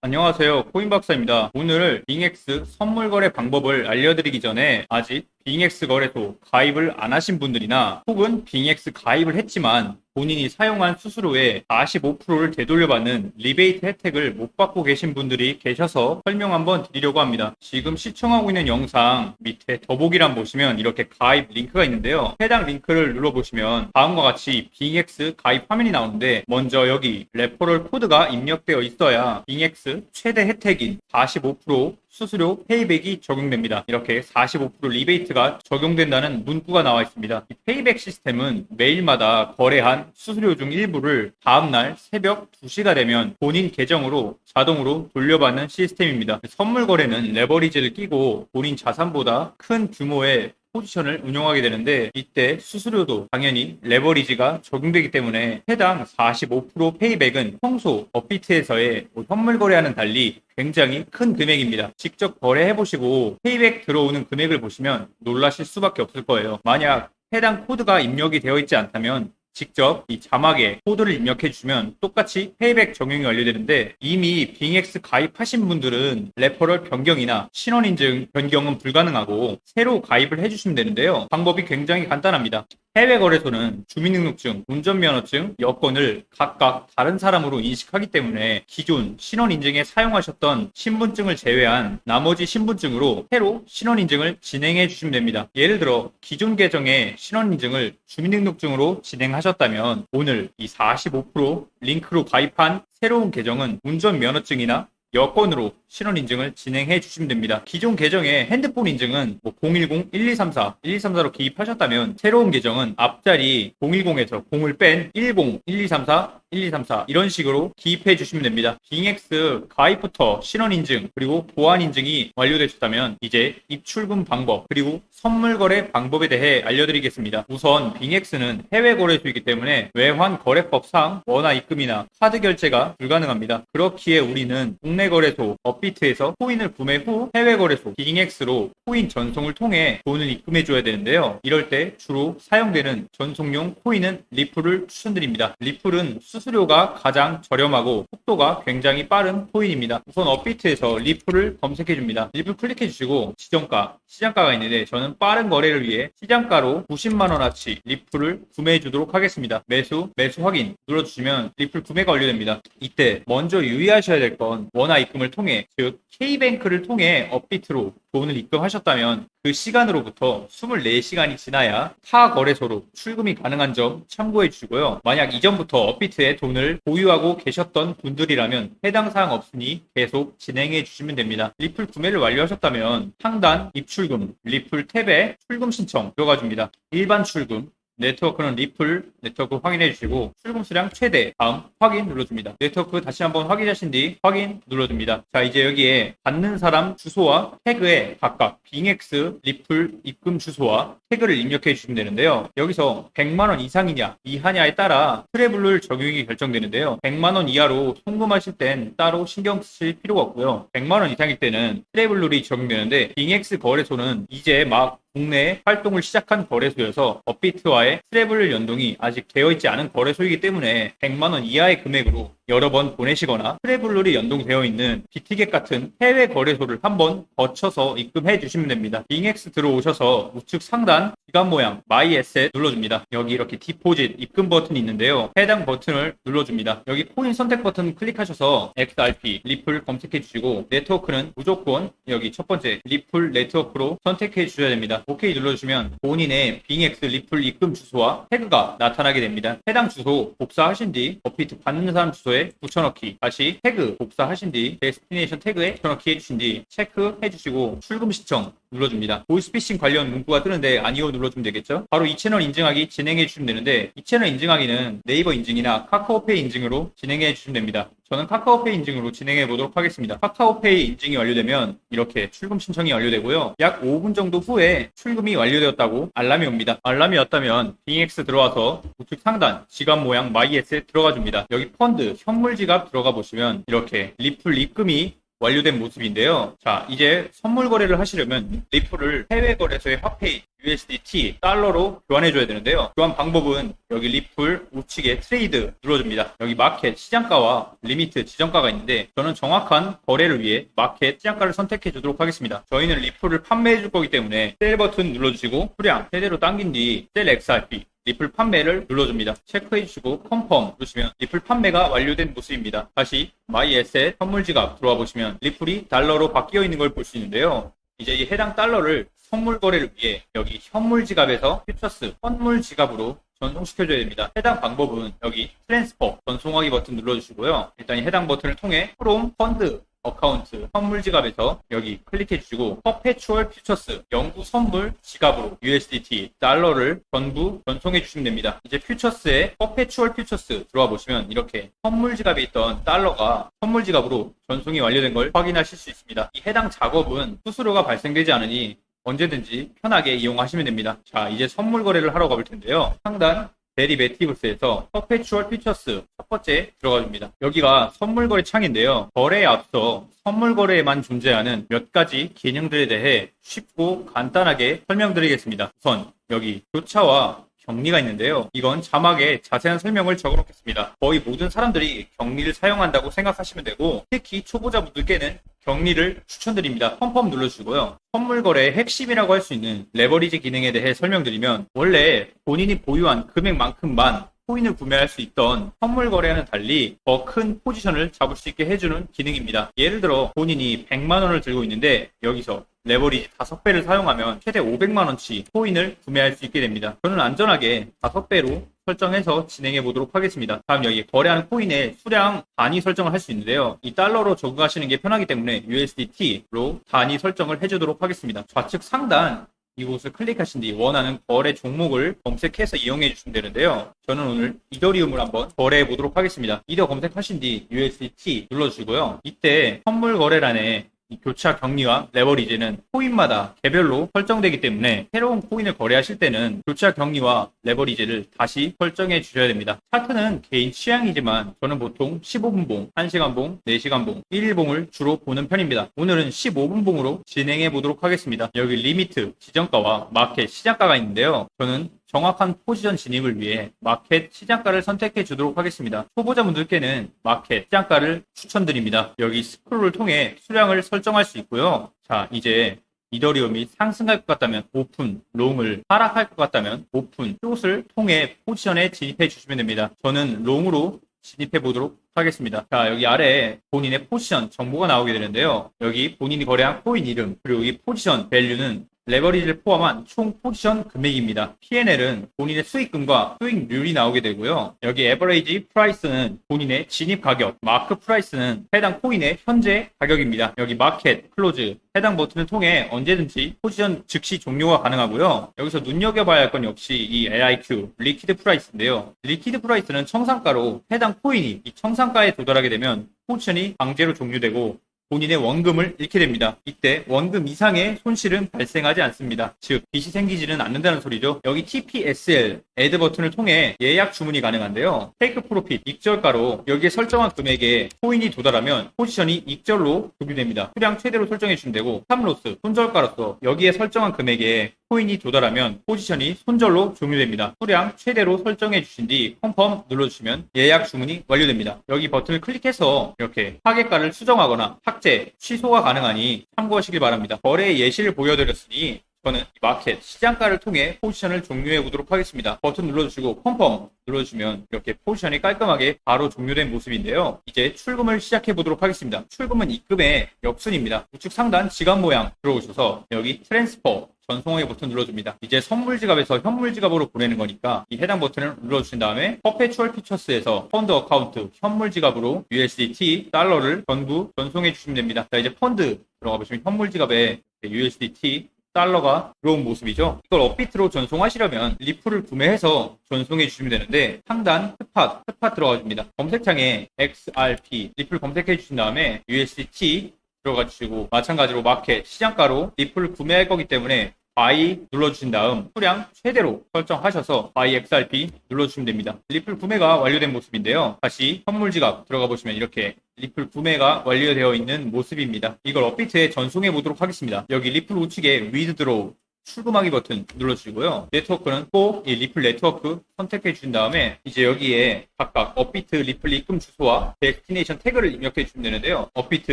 안녕하세요. 코인박사입니다. 오늘 빙엑스 선물 거래 방법을 알려드리기 전에 아직 빙엑스 거래소 가입을 안 하신 분들이나 혹은 빙엑스 가입을 했지만 본인이 사용한 수수료의 45%를 되돌려받는 리베이트 혜택을 못 받고 계신 분들이 계셔서 설명 한번 드리려고 합니다. 지금 시청하고 있는 영상 밑에 더보기란 보시면 이렇게 가입 링크가 있는데요. 해당 링크를 눌러보시면 다음과 같이 빙엑스 가입 화면이 나오는데 먼저 여기 레퍼럴 코드가 입력되어 있어야 빙엑스 최대 혜택인 45% 수수료 페이백이 적용됩니다. 이렇게 45% 리베이트가 적용된다는 문구가 나와 있습니다. 이 페이백 시스템은 매일마다 거래한 수수료 중 일부를 다음날 새벽 2시가 되면 본인 계정으로 자동으로 돌려받는 시스템입니다. 선물 거래는 레버리지를 끼고 본인 자산보다 큰 규모의 포지션을 운용하게 되는데 이때 수수료도 당연히 레버리지가 적용되기 때문에 해당 45% 페이백은 평소 업비트에서의 뭐 현물 거래와는 달리 굉장히 큰 금액입니다. 직접 거래해 보시고 페이백 들어오는 금액을 보시면 놀라실 수밖에 없을 거예요. 만약 해당 코드가 입력이 되어 있지 않다면 직접 이 자막에 코드를 입력해 주시면 똑같이 페이백 적용이 완료되는데 이미 빙엑스 가입하신 분들은 레퍼럴 변경이나 신원 인증 변경은 불가능하고 새로 가입을 해 주시면 되는데요. 방법이 굉장히 간단합니다. 해외 거래소는 주민등록증, 운전면허증, 여권을 각각 다른 사람으로 인식하기 때문에 기존 신원 인증에 사용하셨던 신분증을 제외한 나머지 신분증으로 새로 신원 인증을 진행해 주시면 됩니다. 예를 들어 기존 계정의 신원 인증을 주민등록증으로 진행하셨다면 오늘 이 45% 링크로 가입한 새로운 계정은 운전면허증이나 여권으로 신원 인증을 진행해 주시면 됩니다. 기존 계정에 핸드폰 인증은 뭐 010, 1234, 1234로 기입하셨다면 새로운 계정은 앞자리 010에서 0을 뺀 10, 1234, 1234 이런 식으로 기입해 주시면 됩니다. 빙엑스 가입부터 신원 인증 그리고 보안 인증이 완료되셨다면 이제 입출금 방법 그리고 선물 거래 방법에 대해 알려드리겠습니다. 우선 빙엑스는 해외 거래소이기 때문에 외환 거래법상 원화 입금이나 카드 결제가 불가능합니다. 그렇기에 우리는 국내 거래소 업 비트에서 코인을 구매 후 해외 거래소 빙엑스로 코인 전송을 통해 돈을 입금해 줘야 되는데요. 이럴 때 주로 사용되는 전송용 코인은 리플을 추천드립니다. 리플은 수수료가 가장 저렴하고 속도가 굉장히 빠른 코인입니다. 우선 업비트에서 리플을 검색해 줍니다. 리플 클릭해 주시고 지정가, 시장가가 있는데 저는 빠른 거래를 위해 시장가로 90만 원어치 리플을 구매해 주도록 하겠습니다. 매수, 매수 확인 눌러주시면 리플 구매가 완료됩니다. 이때 먼저 유의하셔야 될 건 원화 입금을 통해 즉 K뱅크를 통해 업비트로 돈을 입금하셨다면 그 시간으로부터 24시간이 지나야 타 거래소로 출금이 가능한 점 참고해 주시고요. 만약 이전부터 업비트에 돈을 보유하고 계셨던 분들이라면 해당 사항 없으니 계속 진행해 주시면 됩니다. 리플 구매를 완료하셨다면 상단 입출금, 리플 탭에 출금 신청 들어가 줍니다. 일반 출금, 네트워크는 리플 네트워크 확인해 주시고 출금 수량 최대 다음 확인 눌러줍니다. 네트워크 다시 한번 확인하신 뒤 확인 눌러줍니다. 자 이제 여기에 받는 사람 주소와 태그에 각각 빙엑스 리플 입금 주소와 태그를 입력해 주시면 되는데요. 여기서 100만 원 이상이냐 이하냐에 따라 트래블룰 적용이 결정되는데요. 100만 원 이하로 송금하실 땐 따로 신경 쓰실 필요가 없고요. 100만 원 이상일 때는 트래블룰이 적용되는데 빙엑스 거래소는 이제 막 국내에 활동을 시작한 거래소여서 업비트와의 트래블 연동이 아직 되어 있지 않은 거래소이기 때문에 100만 원 이하의 금액으로 여러 번 보내시거나 트래블룰이 연동되어 있는 비티겟 같은 해외 거래소를 한번 거쳐서 입금해 주시면 됩니다. 빙엑스 들어오셔서 우측 상단 기간 모양 마이 에셋 눌러줍니다. 여기 이렇게 디포짓 입금 버튼이 있는데요. 해당 버튼을 눌러줍니다. 여기 코인 선택 버튼 클릭하셔서 XRP 리플 검색해 주시고 네트워크는 무조건 여기 첫 번째 리플 네트워크로 선택해 주셔야 됩니다. 오케이 눌러주시면 본인의 빙엑스 리플 입금 주소와 태그가 나타나게 됩니다. 해당 주소 복사하신 뒤 업비트 받는 사람 주소에 붙여넣기. 다시 태그 복사하신 뒤 데스티네이션 태그에 붙여넣기 해주신 뒤 체크해 주시고 출금 시청 눌러줍니다. 보이스피싱 관련 문구가 뜨는데 아니요 눌러주면 되겠죠? 바로 이 채널 인증하기 진행해 주시면 되는데 이 채널 인증하기는 네이버 인증이나 카카오페이 인증으로 진행해 주시면 됩니다. 저는 카카오페이 인증으로 진행해 보도록 하겠습니다. 카카오페이 인증이 완료되면 이렇게 출금 신청이 완료되고요. 약 5분 정도 후에 출금이 완료되었다고 알람이 옵니다. 알람이 왔다면 빙엑스 들어와서 우측 상단 지갑 모양 마이에스에 들어가 줍니다. 여기 펀드 현물 지갑 들어가 보시면 이렇게 리플 입금이 완료된 모습인데요. 자, 이제 선물 거래를 하시려면 리플을 해외 거래소의 화폐인 USDT 달러로 교환해줘야 되는데요. 교환 방법은 여기 리플 우측에 트레이드 눌러줍니다. 여기 마켓 시장가와 리미트 지정가가 있는데 저는 정확한 거래를 위해 마켓 시장가를 선택해 주도록 하겠습니다. 저희는 리플을 판매해 줄 거기 때문에 셀 버튼 눌러주시고 수량 최대로 당긴 뒤셀 XRP 리플 판매를 눌러줍니다. 체크해 주시고 컨펌 누르시면 리플 판매가 완료된 모습입니다. 다시 마이 에셋 선물 지갑 들어와 보시면 리플이 달러로 바뀌어 있는 걸 볼 수 있는데요. 이제 이 해당 달러를 선물 거래를 위해 여기 현물 지갑에서 퓨처스 선물 지갑으로 전송시켜줘야 됩니다. 해당 방법은 여기 트랜스퍼 전송하기 버튼 눌러주시고요. 일단 이 해당 버튼을 통해 프롬 펀드 어카운트 선물 지갑에서 여기 클릭해 주시고 퍼페추얼 퓨처스 영구 선물 지갑으로 USDT 달러를 전부 전송해 주시면 됩니다. 이제 퓨처스에 퍼페추얼 퓨처스 들어와 보시면 이렇게 선물 지갑에 있던 달러가 선물 지갑으로 전송이 완료된 걸 확인하실 수 있습니다. 이 해당 작업은 수수료가 발생되지 않으니 언제든지 편하게 이용하시면 됩니다. 자, 이제 선물 거래를 하러 가볼 텐데요. 상단 데리베티브스에서 퍼페추얼 피처스 첫 번째 들어가 줍니다. 여기가 선물 거래 창인데요. 거래에 앞서 선물 거래에만 존재하는 몇 가지 기능들에 대해 쉽고 간단하게 설명드리겠습니다. 우선 여기 교차와 격리가 있는데요. 이건 자막에 자세한 설명을 적어놓겠습니다. 거의 모든 사람들이 격리를 사용한다고 생각하시면 되고 특히 초보자분들께는 격리를 추천드립니다. 펌펌 눌러주시고요. 선물 거래의 핵심이라고 할 수 있는 레버리지 기능에 대해 설명드리면 원래 본인이 보유한 금액만큼만 코인을 구매할 수 있던 선물 거래와는 달리 더 큰 포지션을 잡을 수 있게 해주는 기능입니다. 예를 들어 본인이 100만 원을 들고 있는데 여기서 레버리지 5배를 사용하면 최대 500만 원치 코인을 구매할 수 있게 됩니다. 저는 안전하게 5배로 설정해서 진행해 보도록 하겠습니다. 다음 여기 거래하는 코인의 수량 단위 설정을 할 수 있는데요. 이 달러로 적응하시는 게 편하기 때문에 USDT로 단위 설정을 해주도록 하겠습니다. 좌측 상단 이곳을 클릭하신 뒤 원하는 거래 종목을 검색해서 이용해 주시면 되는데요. 저는 오늘 이더리움을 한번 거래해 보도록 하겠습니다. 이더 검색하신 뒤 USDT 눌러주시고요. 이때 선물 거래란에 이 교차 격리와 레버리지는 코인마다 개별로 설정되기 때문에 새로운 코인을 거래하실 때는 교차 격리와 레버리지를 다시 설정해 주셔야 됩니다. 차트는 개인 취향이지만 저는 보통 15분 봉, 1시간 봉, 4시간 봉, 1일 봉을 주로 보는 편입니다. 오늘은 15분 봉으로 진행해 보도록 하겠습니다. 여기 리미트, 지정가와 마켓, 시장가가 있는데요. 저는 정확한 포지션 진입을 위해 마켓 시장가를 선택해 주도록 하겠습니다. 초보자분들께는 마켓 시장가를 추천드립니다. 여기 스크롤을 통해 수량을 설정할 수 있고요. 자, 이제 이더리움이 상승할 것 같다면 오픈, 롱을 하락할 것 같다면 오픈, 숏을 통해 포지션에 진입해 주시면 됩니다. 저는 롱으로 진입해 보도록 하겠습니다. 자, 여기 아래에 본인의 포지션 정보가 나오게 되는데요. 여기 본인이 거래한 코인 이름, 그리고 이 포지션 밸류는 레버리지를 포함한 총 포지션 금액입니다. P&L은 본인의 수익금과 수익률이 나오게 되고요. 여기 에버레이지 프라이스는 본인의 진입 가격, 마크 프라이스는 해당 코인의 현재 가격입니다. 여기 마켓, 클로즈, 해당 버튼을 통해 언제든지 포지션 즉시 종료가 가능하고요. 여기서 눈여겨봐야 할 건 역시 이 LIQ, 리퀴드 프라이스인데요. 리퀴드 프라이스는 청산가로 해당 코인이 이 청산가에 도달하게 되면 포지션이 강제로 종료되고 본인의 원금을 잃게 됩니다. 이때 원금 이상의 손실은 발생하지 않습니다. 즉 빚이 생기지는 않는다는 소리죠. 여기 TPSL 애드 버튼을 통해 예약 주문이 가능한데요. 테이크 프로핏 익절가로 여기에 설정한 금액에 코인이 도달하면 포지션이 익절로 분류됩니다. 수량 최대로 설정해 주시면 되고 탑로스 손절가로서 여기에 설정한 금액에 코인이 도달하면 포지션이 손절로 종료됩니다. 수량 최대로 설정해 주신 뒤 컨펌 눌러주시면 예약 주문이 완료됩니다. 여기 버튼을 클릭해서 이렇게 타겟가를 수정하거나 삭제, 취소가 가능하니 참고하시길 바랍니다. 거래 예시를 보여드렸으니 저는 이 마켓 시장가를 통해 포지션을 종료해 보도록 하겠습니다. 버튼 눌러주시고 컨펌 눌러주시면 이렇게 포지션이 깔끔하게 바로 종료된 모습인데요. 이제 출금을 시작해 보도록 하겠습니다. 출금은 입금의 역순입니다. 우측 상단 지갑 모양 들어오셔서 여기 트랜스퍼 전송하기 버튼 눌러줍니다. 이제 선물 지갑에서 현물 지갑으로 보내는 거니까 이 해당 버튼을 눌러주신 다음에 퍼페추얼 피처스에서 펀드 어카운트 현물 지갑으로 USDT 달러를 전부 전송해 주시면 됩니다. 자 이제 펀드 들어가 보시면 현물 지갑에 USDT 달러가 들어온 모습이죠. 이걸 업비트로 전송하시려면 리플을 구매해서 전송해 주시면 되는데 상단 스팟, 스팟 들어가 줍니다. 검색창에 XRP 리플 검색해 주신 다음에 USDT 들어가 주시고 마찬가지로 마켓 시장가로 리플을 구매할 거기 때문에 바이 눌러주신 다음 수량 최대로 설정하셔서 바이 XRP 눌러주시면 됩니다. 리플 구매가 완료된 모습인데요. 다시 선물 지갑 들어가 보시면 이렇게 리플 구매가 완료되어 있는 모습입니다. 이걸 업비트에 전송해 보도록 하겠습니다. 여기 리플 우측에 위드드로우 출금하기 버튼 눌러주시고요. 네트워크는 꼭 이 리플 네트워크 선택해 주신 다음에 이제 여기에 각각 업비트 리플 입금 주소와 데스티네이션 태그를 입력해 주시면 되는데요. 업비트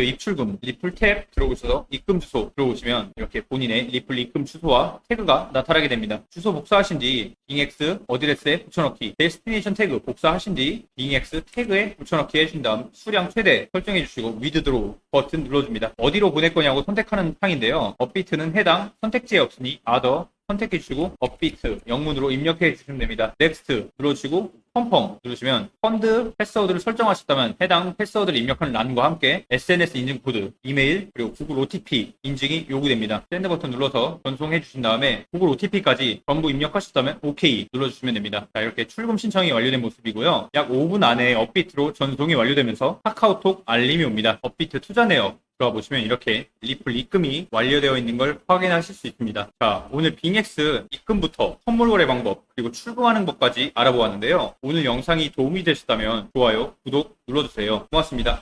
입출금 리플 탭 들어오셔서 입금 주소 들어오시면 이렇게 본인의 리플 입금 주소와 태그가 나타나게 됩니다. 주소 복사하신 뒤 빙엑스 어드레스에 붙여넣기 데스티네이션 태그 복사하신 뒤 빙엑스 태그에 붙여넣기 해준 다음 수량 최대 설정해 주시고 위드 드로우 버튼 눌러줍니다. 어디로 보낼 거냐고 선택하는 창인데요. 업비트는 해당 선택지에 없으니 아더 선택해 주시고 업비트 영문으로 입력해 주시면 됩니다. 넥스트 눌러주시고 펌펌 누르시면 펀드 패스워드를 설정하셨다면 해당 패스워드를 입력하는 란과 함께 SNS 인증 코드, 이메일 그리고 구글 OTP 인증이 요구됩니다. 샌드 버튼 눌러서 전송해 주신 다음에 구글 OTP까지 전부 입력하셨다면 OK 눌러주시면 됩니다. 자 이렇게 출금 신청이 완료된 모습이고요. 약 5분 안에 업비트로 전송이 완료되면서 카카오톡 알림이 옵니다. 업비트 투자 내역 들어가 보시면 이렇게 리플 입금이 완료되어 있는 걸 확인하실 수 있습니다. 자, 오늘 빙엑스 입금부터 선물 거래 방법, 그리고 출금하는 법까지 알아보았는데요. 오늘 영상이 도움이 되셨다면 좋아요, 구독 눌러주세요. 고맙습니다.